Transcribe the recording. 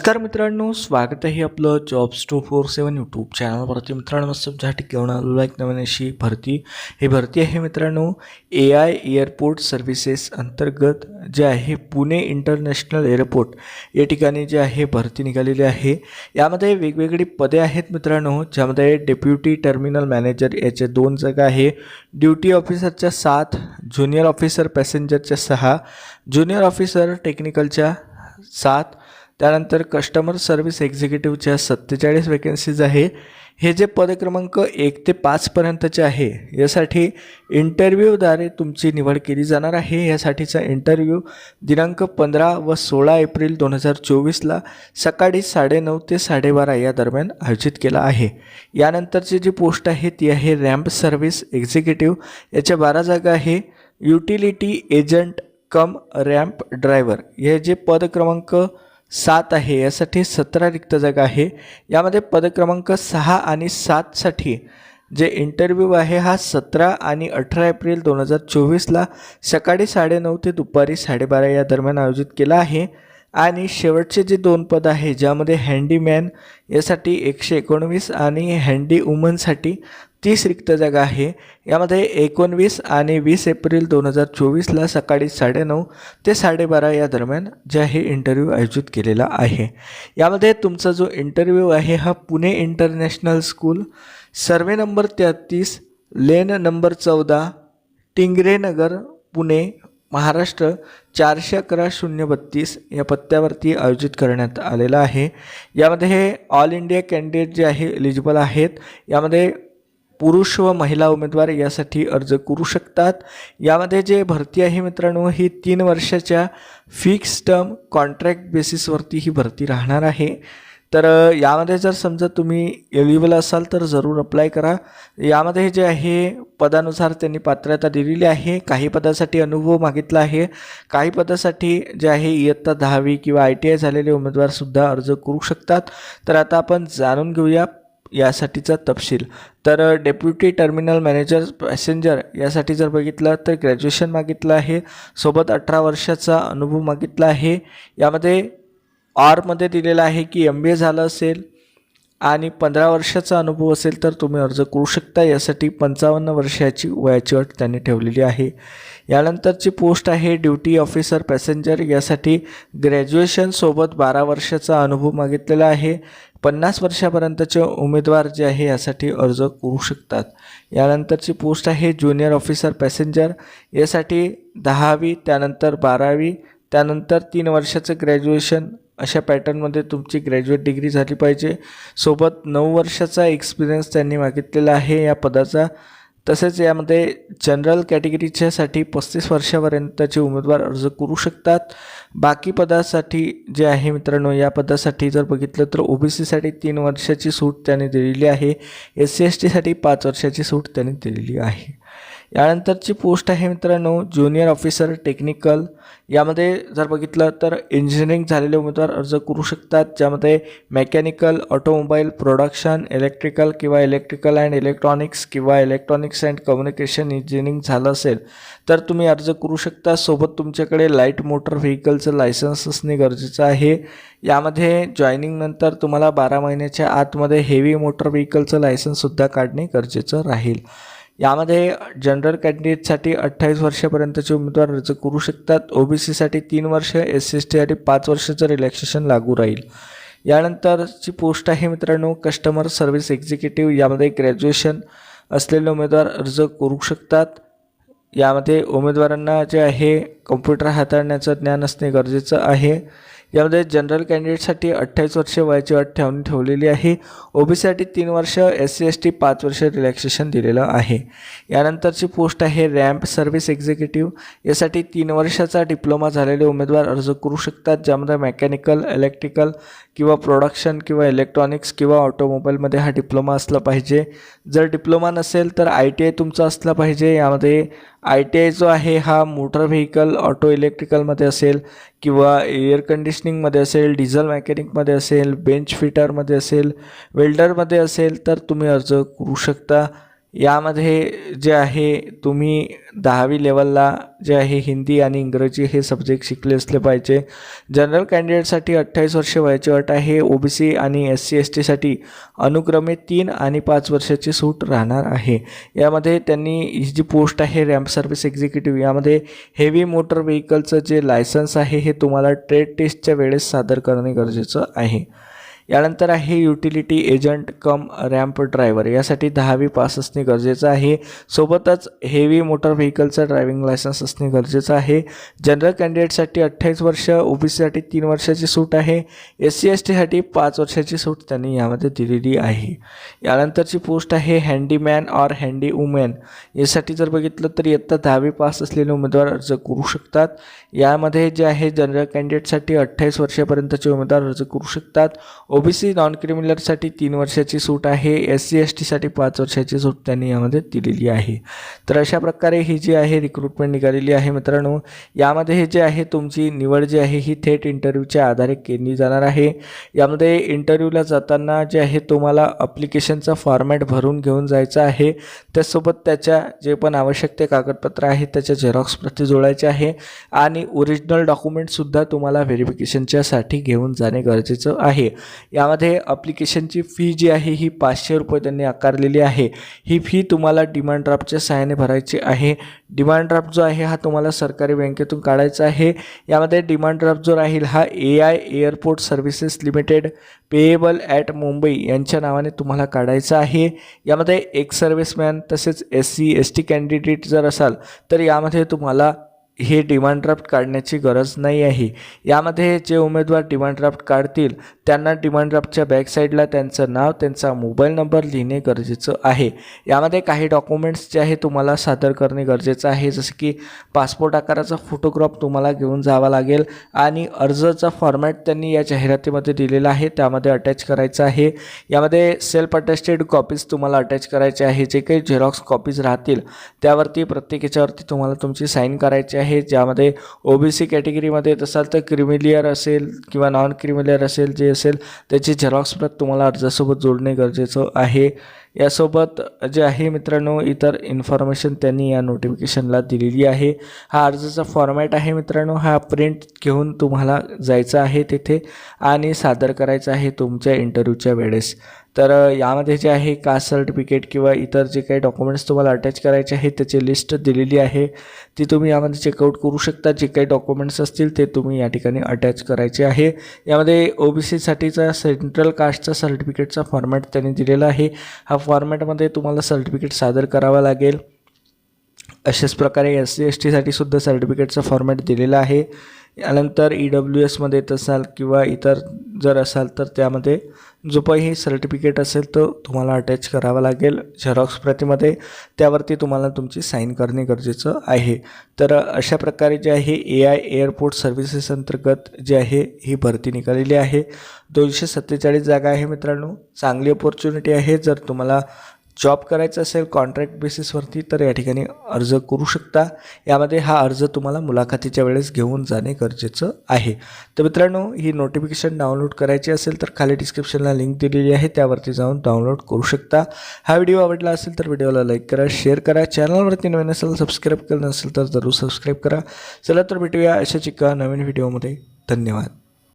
नमस्कार मित्रांनो स्वागत आहे आपलं jobs two four seven YouTube चॅनलवरती मित्रांनो मस्त ज्यासाठी घेऊन आलेलो एक नवीन अशी भरती. ही भरती आहे मित्रांनो ए आय एअरपोर्ट सर्व्हिसेस अंतर्गत जे आहे पुणे इंटरनॅशनल एअरपोर्ट या ठिकाणी जे आहे भरती निघालेली आहे. यामध्ये वेगवेगळी पदे आहेत मित्रांनो ज्यामध्ये डेप्युटी टर्मिनल मॅनेजर याचे दोन जागा आहे. ड्युटी ऑफिसरच्या सात ज्युनियर ऑफिसर पॅसेंजरच्या सहा ज्युनियर ऑफिसर टेक्निकलच्या सात त्यानंतर कस्टमर सर्व्हिस एक्झिक्युटिव्हच्या सत्तेचाळीस वेकन्सीज आहे. हे जे पदक्रमांक एक ते पाचपर्यंतचे आहे यासाठी इंटरव्ह्यूद्वारे तुमची निवड केली जाणार आहे. यासाठीचा इंटरव्ह्यू दिनांक पंधरा व सोळा एप्रिल दोन हजार चोवीसला सकाळी साडेनऊ ते साडेबारा या दरम्यान आयोजित केला आहे. यानंतरची जी पोस्ट आहे ती आहे रॅम्प सर्व्हिस एक्झिक्युटिव्ह याच्या बारा जागा आहे utility agent cum ramp driver हे जे पदक्रमांक सात आहे. यासाठी सतरा रिक्त जागा आहे. यामध्ये पद क्रमांक सहा आणि सातसाठी जे इंटरव्ह्यू आहे हा सतरा आणि अठरा एप्रिल दोन हजार चोवीसला सकाळी साडेनऊ ते दुपारी साडेबारा या दरम्यान आयोजित केला आहे. आणि शेवटचे जे दोन पद आहे ज्यामध्ये हँडीमॅन यासाठी एकशे एकोणवीस आणि हँडी वुमनसाठी तीस रिक्त जागा आहे. यामध्ये एकोणवीस आणि वीस एप्रिल दोन हजार चोवीसला सकाळी साडेनऊ ते साडेबारा या दरम्यान जे आहे इंटरव्ह्यू आयोजित केलेला आहे. यामध्ये तुमचा जो इंटरव्ह्यू आहे हा Pune international school survey number तेहतीस लेन नंबर चौदा टिंगरेनगर पुणे महाराष्ट्र चारशे अकरा शून्य बत्तीस या पत्त्यावरती आयोजित करण्यात आलेला आहे. यामध्ये हे ऑल इंडिया कॅन्डिडेट जे आहे एलिजिबल आहेत. यामध्ये पुरुष व महिला उमेदवार यासाठी अर्ज करू शकतात. यामध्ये जे भरती आहे मित्रांनो ही तीन वर्षाच्या फिक्स टर्म कॉन्ट्रॅक्ट बेसिसवरती ही भरती राहणार आहे. तर यामध्ये जर समजा तुम्ही एलिजिबल असाल तर जरूर अप्लाय करा. यामध्ये जे आहे पदानुसार त्यांनी पात्रता दिलेली आहे. काही पदासाठी अनुभव मागितला आहे. काही पदासाठी जे आहे इयत्ता दहावी किंवा आय टी आय झालेले उमेदवारसुद्धा अर्ज करू शकतात. तर आता आपण जाणून घेऊया यासाठीचा तपशील. तर डेप्युटी टर्मिनल मॅनेजर पॅसेंजर यासाठी जर बघितलं तर ग्रॅज्युएशन मागितलं आहे. सोबत अठरा वर्षाचा अनुभव मागितला आहे. यामध्ये आरमध्ये दिलेला आहे की एम बी ए झालं असेल. आणि पंधरा वर्षाचा अनुभव असेल तर तुम्ही अर्ज करू शकता. यासाठी पंचावन्न वर्षाची वयाची अट त्यांनी ठेवलेली आहे. यानंतरची पोस्ट आहे ड्युटी ऑफिसर पॅसेंजर. यासाठी ग्रॅज्युएशनसोबत बारा वर्षाचा अनुभव मागितलेला आहे. पन्नास वर्षापर्यंतचे उमेदवार जे आहे यासाठी अर्ज करू शकतात. यानंतरची पोस्ट आहे ज्युनियर ऑफिसर पॅसेंजर. यासाठी दहावी त्यानंतर बारावी त्यानंतर तीन वर्षाचं ग्रॅज्युएशन अशा पॅटर्नमध्ये तुमची ग्रॅज्युएट डिग्री झाली पाहिजे. सोबत नऊ वर्षाचा एक्सपिरियन्स त्यांनी मागितलेला आहे या पदाचा. तसेच यामध्ये जनरल कॅटेगरीच्यासाठी पस्तीस वर्षापर्यंतचे उमेदवार अर्ज करू शकतात. बाकी पदासाठी जे आहे मित्रांनो या पदासाठी जर बघितलं तर ओ बी सीसाठी तीन वर्षाची सूट त्यांनी दिलेली आहे. एस सी एस टीसाठी पाच वर्षाची सूट त्यांनी दिलेली आहे. यानंतरची पोस्ट आहे मित्रांनो ज्युनियर ऑफिसर टेक्निकल यामध्ये जर बघितलं तर इंजिनिअरिंग झालेले उमेदवार अर्ज करू शकतात ज्यामध्ये मेकॅनिकल ऑटोमोबाईल प्रोडक्शन इलेक्ट्रिकल किंवा इलेक्ट्रिकल अँड इलेक्ट्रॉनिक्स किंवा इलेक्ट्रॉनिक्स अँड कम्युनिकेशन इंजिनिअरिंग झालं असेल तर तुम्ही अर्ज करू शकता. सोबत तुमच्याकडे लाइट मोटर व्हेकलचं लायसन्स असणे गरजेचं आहे. यामध्ये जॉईनिंगनंतर तुम्हाला बारा महिन्याच्या आतमध्ये हेवी मोटर व्हेकलचं लायसन्ससुद्धा काढणे गरजेचं राहील. यामध्ये जनरल कॅन्डिडेटसाठी अठ्ठावीस वर्षापर्यंतचे उमेदवार अर्ज करू शकतात. ओ बी सीसाठी तीन वर्ष एस सी एस टीसाठी पाच वर्षाचं रिलॅक्सेशन लागू राहील. यानंतरची पोस्ट आहे मित्रांनो कस्टमर सर्व्हिस एक्झिक्युटिव्ह यामध्ये ग्रॅज्युएशन असलेले उमेदवार अर्ज करू शकतात. यामध्ये उमेदवारांना जे आहे कम्प्युटर हाताळण्याचं ज्ञान असणे गरजेचं आहे. यामध्ये जनरल कॅन्डिडेटसाठी अठ्ठावीस वर्ष वयाची अट ठेवून ठेवलेली आहे. ओ बी सीसाठी तीन वर्ष एस सी एस टी पाच वर्ष रिलॅक्सेशन दिलेलं आहे. यानंतरची पोस्ट आहे रॅम्प सर्व्हिस एक्झिक्युटिव्ह. यासाठी तीन वर्षाचा डिप्लोमा झालेले उमेदवार अर्ज करू शकतात ज्यामध्ये मेकॅनिकल इलेक्ट्रिकल किंवा प्रोडक्शन किंवा इलेक्ट्रॉनिक्स किंवा ऑटोमोबाईलमध्ये हा डिप्लोमा असला पाहिजे. जर डिप्लोमा नसेल तर आय टी आय तुमचा असला पाहिजे. यामध्ये आय टी आय जो आहे हा मोटर व्हेकल ऑटो इलेक्ट्रिकलमध्ये असेल किंवा एअर कंडिशनिंगमध्ये असेल डिझेल मेकॅनिकमध्ये असेल बेंच फिटरमध्ये असेल वेल्डरमध्ये असेल तर तुम्ही अर्ज करू शकता. यामध्ये जे आहे तुम्ही दहावी लेवलला जे आहे हिंदी आणि इंग्रजी हे सब्जेक्ट शिकले असले पाहिजे. जनरल कॅन्डिडेटसाठी अठ्ठावीस वर्ष वयाची अट आहे. ओ बी सी आणि एस सी एस टीसाठी अनुक्रमे तीन आणि पाच वर्षाची सूट राहणार आहे. यामध्ये त्यांनी ही जी पोस्ट आहे रॅम्प सर्व्हिस एक्झिक्युटिव्ह यामध्ये हेवी मोटर व्हेकलचं जे लायसन्स आहे हे तुम्हाला ट्रेड टेस्टच्या वेळेस सादर करणे गरजेचं आहे. यानंतर आहे utility agent cum ramp driver. यासाठी दहावी पास असणे गरजेचं आहे. सोबतच हेवी मोटर व्हेकलचं ड्रायव्हिंग लायसन्स असणे गरजेचं आहे. जनरल कॅन्डिडेटसाठी अठ्ठावीस वर्ष ओ बी सीसाठी तीन वर्षाची सूट आहे. एस सी एस टीसाठी पाच वर्षाची सूट त्यांनी यामध्ये दिलेली आहे. यानंतरची पोस्ट आहे हँडीमॅन ऑर हँडी वुमेन. यासाठी जर बघितलं तर इयत्ता दहावी पास असलेले उमेदवार अर्ज करू शकतात. यामध्ये जे आहे जनरल कॅन्डिडेटसाठी अठ्ठावीस वर्षापर्यंतचे उमेदवार अर्ज करू शकतात. ओ ओबीसी नॉन क्रिमिनलसाठी तीन वर्षाची सूट आहे. एस सी एस टीसाठी पाच वर्षाची सूट त्यांनी यामध्ये दिलेली आहे. तर अशा प्रकारे ही जी आहे रिक्रुटमेंट निघालेली आहे मित्रांनो यामध्ये हे जे आहे तुमची निवड जी आहे ही थेट इंटरव्ह्यूच्या आधारे केली जाणार आहे. यामध्ये इंटरव्ह्यूला जाताना जे आहे तुम्हाला अप्लिकेशनचा फॉर्मॅट भरून घेऊन जायचं आहे. त्यासोबत त्याच्या जे पण आवश्यक ते कागदपत्र आहेत त्याच्या झेरॉक्स प्रती जोडायचे आहे आणि ओरिजिनल डॉक्युमेंटसुद्धा तुम्हाला व्हेरिफिकेशनच्यासाठी घेऊन जाणे गरजेचं आहे. यामध्ये अप्लिकेशनची फी जी आहे ही पाचशे रुपये त्यांनी आकारलेली आहे. ही फी तुम्हाला डिमांड ड्राफ्टच्या सहाय्याने भरायची आहे. डिमांड ड्राफ्ट जो आहे हा तुम्हाला सरकारी बँकेतून काढायचा आहे. यामध्ये डिमांड ड्राफ्ट जो राहील हा A I airport services limited payable at Mumbai यांच्या नावाने तुम्हाला काढायचा आहे. यामध्ये एक सर्व्हिसमॅन तसेच S C S T candidate जर असाल तर यामध्ये तुम्हाला हे डिमांड ड्राफ्ट काढण्याची गरज नाही आहे यामध्ये जे उमेदवार डिमांड ड्राफ्ट काढतील त्यांना डिमांड ड्राफ्टच्या बॅकसाईडला त्यांचं नाव त्यांचा मोबाईल नंबर लिहिणे गरजेचं आहे. यामध्ये काही डॉक्युमेंट्स जे आहे तुम्हाला सादर करणे गरजेचं आहे जसं की पासपोर्ट आकाराचा फोटोग्राफ तुम्हाला घेऊन जावा लागेल आणि अर्जाचा फॉर्मॅट त्यांनी या जाहिरातीमध्ये दिलेला आहे त्यामध्ये अटॅच करायचं आहे. यामध्ये सेल्फ अटॅस्टेड कॉपीज तुम्हाला अटॅच करायचे आहे जे काही झेरॉक्स कॉपीज राहतील त्यावरती प्रत्येक याच्यावरती तुम्हाला तुमची साईन करायची आहे. ज्यामध्ये ओ बी सी कॅटेगरीमध्ये येत असाल तर क्रिमिलियर असेल किंवा नॉन क्रिमिलियर असेल जे असेल त्याची झेरॉक्स प्रत तुम्हाला अर्जासोबत जोडणे गरजेचं आहे. यासोबत जे आहे मित्रांनो इतर इन्फॉर्मेशन त्यांनी या नोटिफिकेशनला दिलेली आहे. हा अर्जाचा फॉर्मॅट आहे मित्रांनो हा प्रिंट घेऊन तुम्हाला जायचं आहे तिथे आणि सादर करायचं आहे तुमच्या इंटरव्ह्यूच्या वेळेस. तर यामध्ये जे आहे कास्ट सर्टिफिकेट किंवा इतर जे काही डॉक्युमेंट्स तुम्हाला अटॅच करायचे आहेत त्याची लिस्ट दिलेली आहे. ती तुम्ही यामध्ये चेकआउट करू शकता. जे काही डॉक्युमेंट्स असतील ते तुम्ही या ठिकाणी अटॅच करायचे आहे. यामध्ये ओ बी सीसाठीचा सेंट्रल कास्टचा सर्टिफिकेटचा फॉर्मॅट त्यांनी दिलेला आहे. हा फॉर्मॅटमध्ये तुम्हाला सर्टिफिकेट सादर करावा लागेल. अशाच प्रकारे एस सी एस टीसाठी सुद्धा सर्टिफिकेटचा फॉर्मॅट दिलेला आहे. यानंतर ई डब्ल्यू एसमध्ये येत असाल किंवा इतर जर असाल तर त्यामध्ये जो काही सर्टिफिकेट असेल तो तुम्हाला अटॅच करावा लागेल. झेरॉक्स प्रतीमध्ये त्यावरती तुम्हाला तुमची साईन करणे गरजेचं आहे. तर अशा प्रकारे जे आहे ए आय एअरपोर्ट सर्व्हिसेस अंतर्गत जे आहे ही भरती निघालेली आहे. दोनशे सत्तेचाळीस जागा आहे मित्रांनो. चांगली अपॉर्च्युनिटी आहे. जर तुम्हाला जॉब करायचा असेल कॉन्ट्रॅक्ट बेसिसवरती तर या ठिकाणी अर्ज करू शकता. यामध्ये हा अर्ज तुम्हाला मुलाखतीच्या वेळेस घेऊन जाणे गरजेचं आहे. तर मित्रांनो ही नोटिफिकेशन डाउनलोड करायची असेल तर खाली डिस्क्रिप्शनला लिंक दिलेली आहे त्यावरती जाऊन डाउनलोड करू शकता. हा व्हिडिओ आवडला असेल तर व्हिडिओला लाईक करा शेअर करा. चॅनलवरती नवीन असेल सबस्क्राईब केलं नसेल तर जरूर सबस्क्राईब करा. चला तर भेटूया अशाच एका नवीन व्हिडिओमध्ये धन्यवाद.